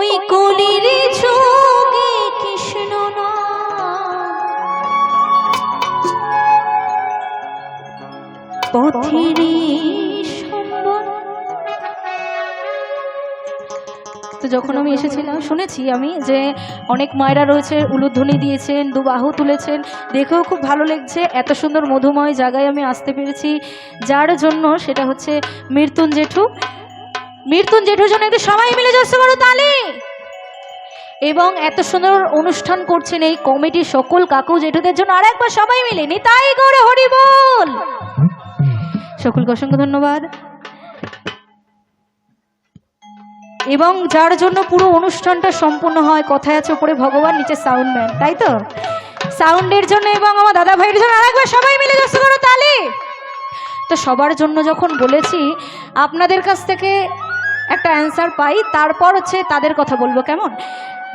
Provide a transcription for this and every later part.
ওই কলির যোগে কৃষ্ণ সম্বল তো যখন আমি এসেছিলাম, শুনেছি আমি যে অনেক মায়েরা রয়েছে, উলুধ্বনি দিয়েছেন, দুবাহু তুলেছেন। দেখেও খুব ভালো লাগছে, এত সুন্দর মধুময় জায়গায় আমি আসতে পেরেছি। যার জন্য সেটা হচ্ছে মৃত্যুন জেঠু মৃত্যুন জেঠুর জন্য একটু সবাই মিলে যাচ্ছে বড় তালি। এবং এত সুন্দর অনুষ্ঠান করছেন এই কমিটির সকল কাকু জেঠুদের জন্য আর একবার সবাই মিলে। নিতাই করে হরি বল। সকলকে অসংখ্য ধন্যবাদ। এবং যার জন্য পুরো অনুষ্ঠানটা সম্পূর্ণ হয় কথায় আছে উপরে, ভগবান, নিচে সাউন্ড ম্যান তাই তো? সাউন্ডের জন্য এবং আমার দাদা ভাইয়ের জন্য আরেকবার সবাই মিলে যাচ্ছে করো তালি। তো সবার জন্য যখন বলেছি, আপনাদের কাছ থেকে একটা অ্যান্সার পাই, তারপর হচ্ছে তাদের কথা বলব, কেমন?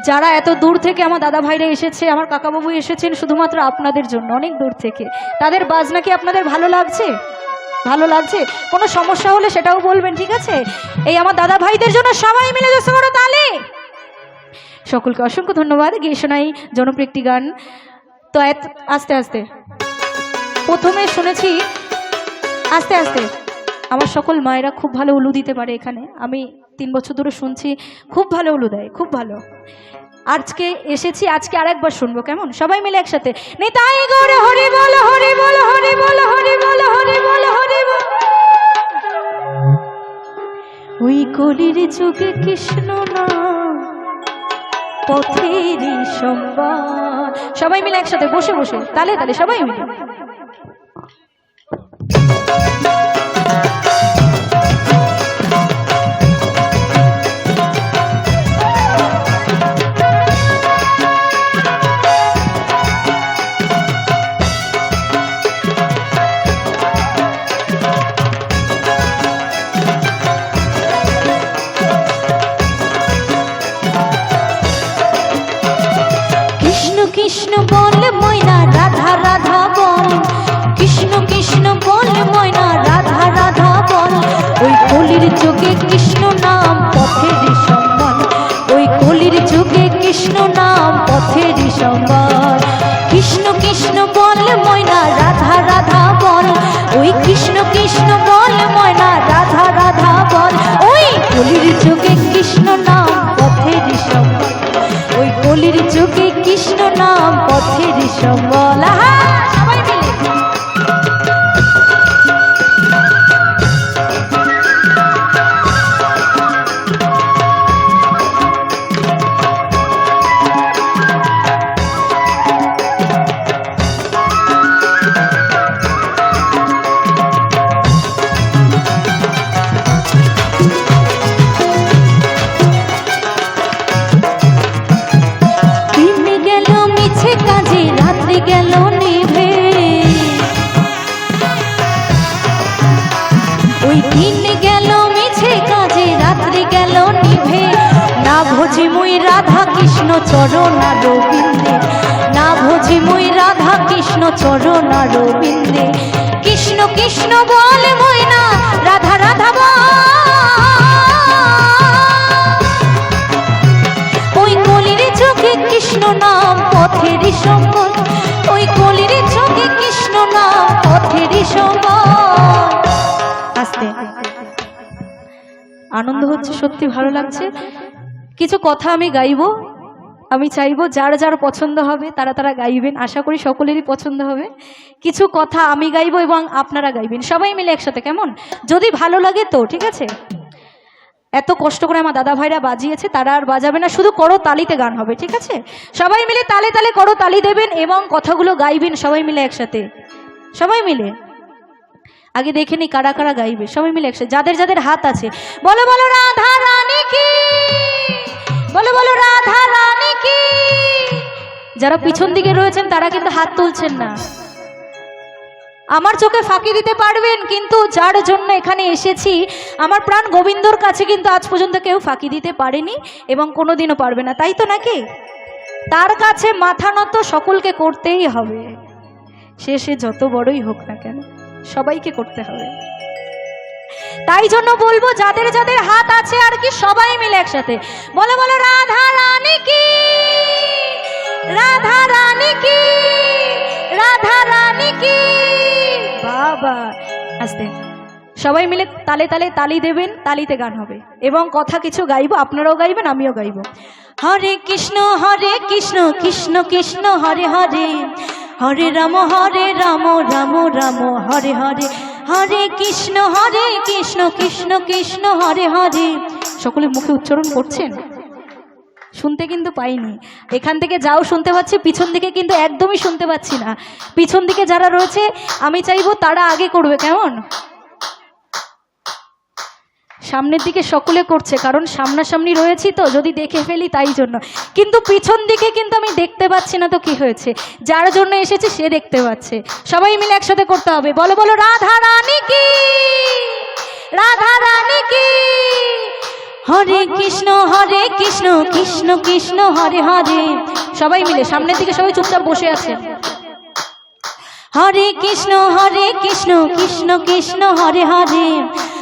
যারা এত দূর থেকে আমার দাদা ভাইরা এসেছে, আমার কাকাবাবু এসেছেন শুধুমাত্র আপনাদের জন্য, অনেক দূর থেকে। তাদের বাজনা কি আপনাদের ভালো লাগছে? ভালো লাগছে? কোনো সমস্যা হলে সেটাও বলবেন, ঠিক আছে? এই আমার দাদা ভাইদের জন্য সবাই মিলে যাচ্ছে বড় তালে সকলকে অসংখ্য ধন্যবাদ, গিয়ে শোনাই জনপ্রিয় একটি গান। তো আস্তে আস্তে। প্রথমে শুনেছি, আস্তে আস্তে। আমার সকল মায়েরা খুব ভালো উলু দিতে পারে এখানে। আমি তিন বছর ধরে শুনছি, খুব ভালো উলু দেয়, খুব ভালো। আজকে এসেছি, আজকে আর একবার শুনব, কেমন? সবাই মিলে একসাথে। নিতাই গৌরে, হরি বল হরি বল হরি বল হরি বল হরি বল হরি বল। ওই কলির যুগে কৃষ্ণ না পথেরই সম্বাদ। সবাই মিলে একসাথে, বসে বসে, তালে তালে, সবাই মিলে। ময়না, রাধা রাধা বল। কৃষ্ণ কৃষ্ণ বল ময়না, রাধা রাধা বল। ওই কলির চোখে কৃষ্ণ রাধা কৃষ্ণ চরণ রবীন্দ্রে। না ভোজি মুই রাধা কৃষ্ণ চরণ রবীন্দ্রে। কৃষ্ণ কৃষ্ণ বলে মই না, রাধা রাধা ওই কলির চোখে কৃষ্ণ নাম, পথের সম্বল। ওই কলির চোখে কৃষ্ণ নাম, পথের সম্বল। আস্তে। আনন্দ হচ্ছে, সত্যি ভালো লাগছে। কিছু কথা আমি গাইব। আমি চাইব যার যার পছন্দ হবে, তারা তারা গাইবেন। আশা করি সকলেরই পছন্দ হবে। কিছু কথা আমি গাইবো এবং আপনারা গাইবেন। সবাই মিলে একসাথে, কেমন? যদি ভালো লাগে তো, ঠিক আছে? এত কষ্ট করে আমার দাদা ভাইরা বাজিয়েছে, তারা আর বাজাবে না। শুধু করো তালিতে গান হবে, ঠিক আছে? সবাই মিলে তালে তালে করো তালি দেবেন এবং কথাগুলো গাইবেন সবাই মিলে একসাথে। সবাই মিলে? আগে দেখে নি কারা কারা গাইবে। সবাই মিলে একসাথে। যাদের যাদের হাত আছে। বলো বলো, রাধা, রানী কি? বলো বলো রাধা রানী কি? যারা পিছন দিকে রয়েছেন তারা কিন্তু হাত তুলছেন না। আমার চোখে ফাঁকি দিতে পারবেন কিন্তু যার জন্য এখানে এসেছি আমার প্রাণ গোবিন্দর কাছে কিন্তু আজ পর্যন্ত কেউ ফাঁকি দিতে পারেনি এবং কোনোদিনও পারবে না তাই তো নাকি? তার কাছে মাথা নত সকলকে করতেই হবে। সে সে যত বড়ই হোক না কেন সবাইকে করতে হবে। তাই জন্য বলব, যাদের যাদের হাত আছে আর কি, সবাই মিলে একসাথে। বলো বলো, রাধা রানী কি? রাধা রানী কি? রাধা রানী কি? বাবা, আস্তে। সবাই মিলে তালে তালে তালি দেবেন, তালিতে গান হবে। এবং কথা কিছু গাইবো, আপনারাও গাইবেন, আমিও গাইবো। হরে কৃষ্ণ হরে কৃষ্ণ কৃষ্ণ কৃষ্ণ, হরে হরে। হরে রাম হরে রাম রাম রাম, হরে হরে। হরে কৃষ্ণ হরে কৃষ্ণ কৃষ্ণ কৃষ্ণ, হরে হরে। সকলে মুখে উচ্চারণ করছেন? শুনতে কিন্তু পাইনি। এখান থেকে যাও শুনতে পাচ্ছি, পিছন দিকে কিন্তু একদমই শুনতে পাচ্ছি না। পিছন দিকে যারা রয়েছে, আমি চাইব তারা আগে করবে, কেমন? সামনের দিকে সকলে করছে, কারণ সামনাসামনি রয়েছি তো, যদি দেখে ফেলি তাই জন্য। কিন্তু পিছন দিকে কিন্তু আমি দেখতে পাচ্ছি না তো কি হয়েছে। যার জন্য এসেছে সে দেখতে পাচ্ছে। সবাই মিলে একসাথে করতে হবে। বলো বলো, রাধা রানী কি? রাধা রানী কি? হরে কৃষ্ণ হরে কৃষ্ণ কৃষ্ণ কৃষ্ণ, হরে হরে। সবাই মিলে, সামনের দিকে সবাই চুপচাপ বসে আছে। হরে কৃষ্ণ হরে কৃষ্ণ কৃষ্ণ কৃষ্ণ, হরে হরে।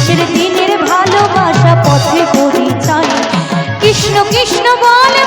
শেষের দিনের ভালোবাসা পথে পরিচয় কৃষ্ণ কৃষ্ণ বলে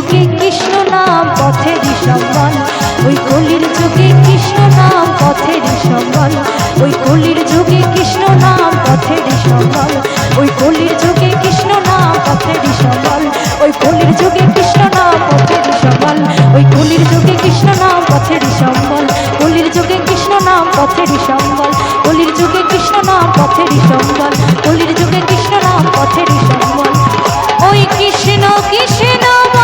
কলির কৃষ্ণ নাম ওই কলির কৃষ্ণ নাম, পথের সম্বল ওই কলির যুগে কৃষ্ণ নাম, পথের সম্বল ওই কলির যুগে কৃষ্ণ নাম, পথের সম্বল ওই কলির যুগে কৃষ্ণ নাম ওই কলির যুগে কৃষ্ণ নাম কলির যুগে কৃষ্ণ নাম কলির যুগে কৃষ্ণ নাম কলির যুগে কৃষ্ণ নাম ওই কৃষ্ণ কৃষ্ণ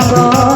পথের